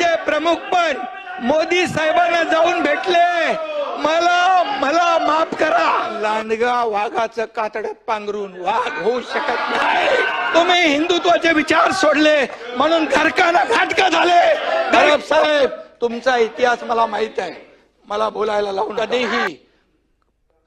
यांचे प्रमुख पण मोदी साहेबांना जाऊन भेटले. मला मला माफ करा. लांडगा वाघाचं कातड्यात पांघरून वाघ होऊ शकत नाही. तुम्ही हिंदुत्वाचे विचार सोडले म्हणून घरकाना घाटका झाले. गरब साहेब तुमचा इतिहास मला माहीत आहे. मला बोलायला लावून कधीही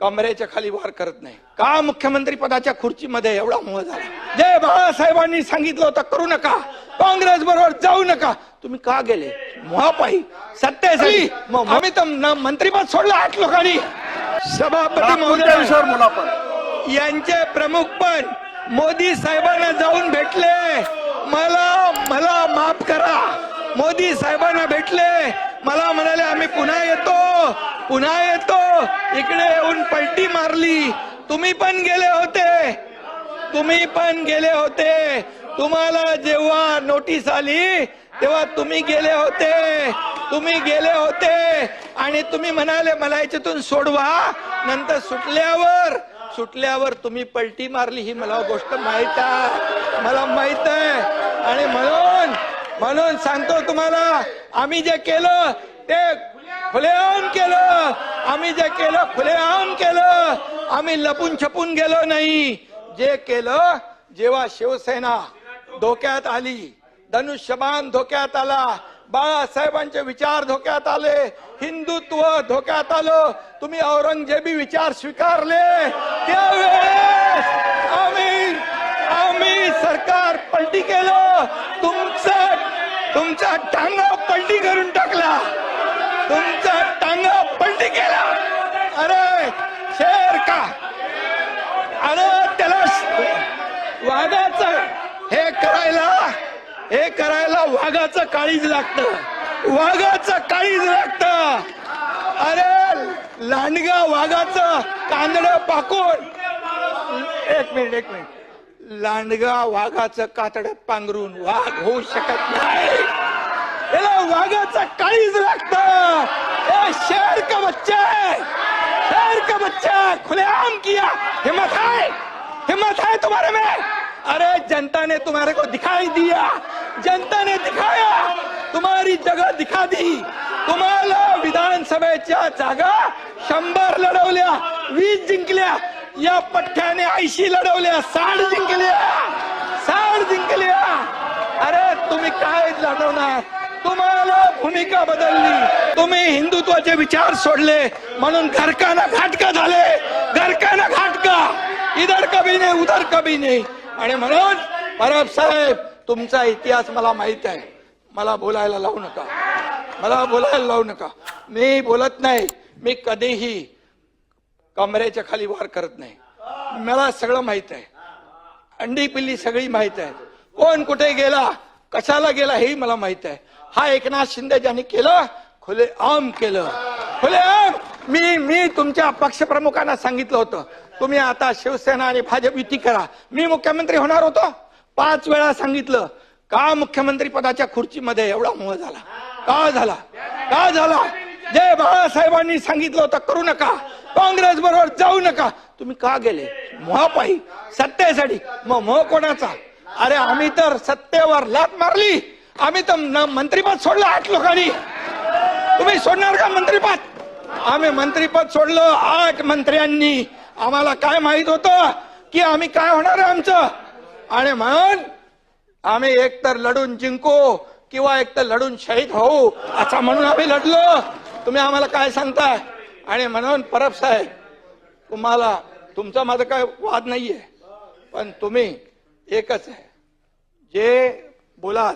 कमरेच्या खाली वार करत नाही. का मुख्यमंत्री पदाच्या खुर्चीमध्ये एवढा मोह झाला? जय बाळासाहेबांनी सांगितलं होतं करू नका. काँग्रेस बरोबर जाऊ नका. तुम्ही का गेले? मोहापायी. सत्तेसाठी मग आम्ही तर न- मंत्रीपद सोडलं आठ लोकांनी. सभापती महोदय यांचे प्रमुख पण मोदी साहेबांना जाऊन भेटले. मला मला माफ करा. मोदी साहेबांना भेटले. मला म्हणाले आम्ही पुन्हा येतो. पुन्हा येतो इकडे येऊन पलटी मारली. तुम्ही पण गेले होते. तुम्ही पण गेले होते. तुम्हाला जेव्हा नोटीस आली तेव्हा तुम्ही गेले होते. तुम्ही गेले होते. आणि तुम्ही म्हणाले मला याच्यातून सोडवा. नंतर सुटल्यावर सुटल्यावर तुम्ही पलटी मारली. ही मला गोष्ट माहीत आहे. मला माहीत आहे. आणि म्हणून म्हणून सांगतो तुम्हाला आम्ही जे केलं ते खुलेआम केलं. आम्ही जे केलं खुलेआम केलं. आम्ही लपून छपून गेलो नाही. जे केलं जेव्हा शिवसेना धोक्यात आली धनुष्यबाण धोक्यात आला बाळासाहेबांचे विचार धोक्यात आले हिंदुत्व धोक्यात आलं तुम्ही औरंगजेबी विचार स्वीकारले त्यावेळेस आम्ही आम्ही सरकार पलटी केलं तुमचं तुमचा टांगा पलटी करून टाकला. तुमचा टांगा पलटी केला. अरे शेर का? अरे त्याला वाघाचं हे करायला हे करायला वाघाचं काळीज लागतं. वाघाचं काळीज लागतं. अरे लांडगा वाघाचं कांदड पाकून. एक मिनिट एक मिनिट. लांडगा वाघाचं कातड्यात पांघरून वाघ होऊ शकत नाही. त्याला वाघाचं काळीज लागतं ए शेर का बच्चा है शेर का बच्चा खुलेआम किया? हिम्मत है? हिम्मत है तुम्हारे में? अरे जनता ने तुम्हारे को दिखाई दिया। जनता ने दिखाया। तुम्हारी जगह दिखा दी। तुम्हाला विधानसभेच्या जागा शंभर लढवल्या वीस जिंकल्या या पठ्ठ्याने ऐंशी लढवल्या साठ जिंकल्या साठ जिंकल्या. अरे तुम्ही काय लढवणार? तुम्हाला भूमिका बदलली. तुम्ही हिंदुत्वाचे विचार सोडले म्हणून घरकाना घाटका झाले. घरकाना घाटका. इधर कभी नाही उधर कभी नाही. आणि म्हणून परब साहेब तुमचा इतिहास मला माहीत आहे. मला बोलायला लावू नका. मला बोलायला लावू नका. मी बोलत नाही. मी कधीही कमरेच्या खाली वार करत नाही. मला सगळं माहीत आहे. अंडी पिल्ली सगळी माहीत आहे. कोण कुठे गेला कशाला गेला हेही मला माहीत आहे. हा एकनाथ शिंदे ज्यांनी केलं खुले आम केलं. खुले आम! मी मी तुमच्या पक्षप्रमुखांना सांगितलं होतं. तुम्ही आता शिवसेना आणि भाजप युती करा. मी मुख्यमंत्री होणार होतो. पाच वेळा सांगितलं. का मुख्यमंत्री पदाच्या खुर्चीमध्ये एवढा मोह झाला? का झाला? का झाला? जय बाळासाहेबांनी सांगितलं होतं करू नका. काँग्रेस बरोबर जाऊ नका. तुम्ही का गेले? मोहापाई सत्तेसाठी. मग मोह कोणाचा? अरे आम्ही तर सत्तेवर लात मारली. आम्ही तर मंत्रीपद सोडलं आठ लोकांनी. तुम्ही सोडणार का मंत्रीपद? आम्ही मंत्रीपद सोडलं आठ मंत्र्यांनी. आम्हाला काय माहीत होतं की आम्ही काय होणार आहे आमचं? आणि म्हणून आम्ही एकतर लढून जिंकू किंवा एकतर लढून शहीद होऊ असं म्हणून आम्ही लढलो. तुम्ही आम्हाला काय सांगताय? आणि म्हणून परब साहेब तुम्हाला तुमचा माझा काय वाद नाहीये पण तुम्ही एकच आहे. जे बोलाल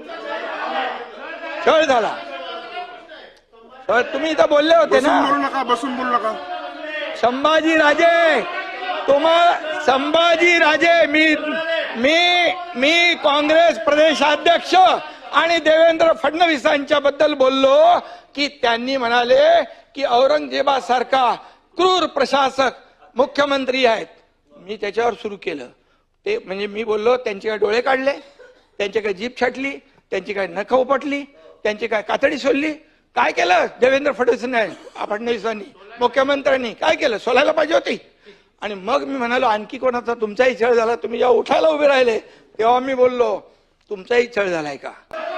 छळ झाला. तुम्ही इथं बोलले होते बसून ना. बोलू नका बसून बोलू नका. संभाजी राजे तुम्हा संभाजी राजे मी मी मी काँग्रेस प्रदेशाध्यक्ष आणि देवेंद्र फडणवीसांच्या बद्दल बोललो की त्यांनी म्हणाले की औरंगजेबासारखा क्रूर प्रशासक मुख्यमंत्री आहेत. मी त्याच्यावर सुरू केलं. ते म्हणजे मी बोललो त्यांचे काय डोळे काढले त्यांची काय जीप छाटली त्यांची काय नख उपटली त्यांची काय कातडी सोडली? काय केलं? देवेंद्र फडणवीसांनी? फडणवीसांनी मुख्यमंत्र्यांनी काय केलं? सोलायला पाहिजे होती. आणि मग मी म्हणालो आणखी कोणाचा तुमचाही छळ झाला? तुम्ही जेव्हा उठायला उभे राहिले तेव्हा मी बोललो तुमचाही छळ झालाय का?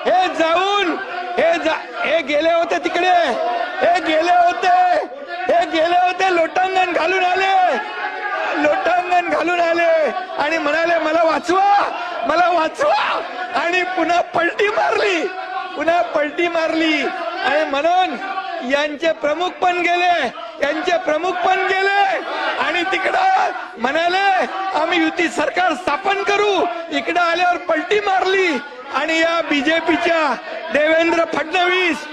हे जाऊन हे जा हे गेले होते तिकडे. हे गेले होते. हे गेले होते लोटांगण घालून आले. लोटांगण घालून आले. आणि म्हणाले मला वाचवा मला वाचवा. आणि पुन्हा पलटी मारली. पुन्हा पलटी मारली. आणि म्हणून यांचे प्रमुख पण गेले यांचे प्रमुख पण गेले. आणि तिकडं म्हणाले आम्ही युती सरकार स्थापन करू. इकडं आल्यावर पलटी मारली. आणि या बीजेपीच्या देवेंद्र फडणवीस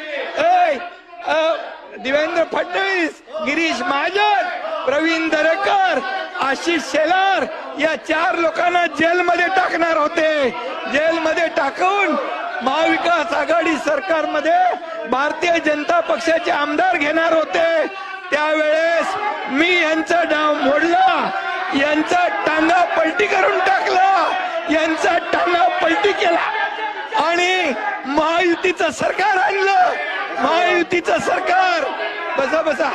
देवेंद्र फडणवीस गिरीश महाजन प्रवीण दरेकर आशिष शेलार या चार लोकांना जेलमध्ये टाकणार होते. जेलमध्ये टाकून महाविकास आघाडी सरकारमध्ये भारतीय जनता पक्षाचे आमदार घेणार होते. त्यावेळेस मी यांचा डाव मोडला. यांचा टांगा पलटी करून टाकला. यांचा टांगा पलटी केला. आणि महायुतीचं सरकार आणलं. महायुतीचं सरकार. बसा बसा.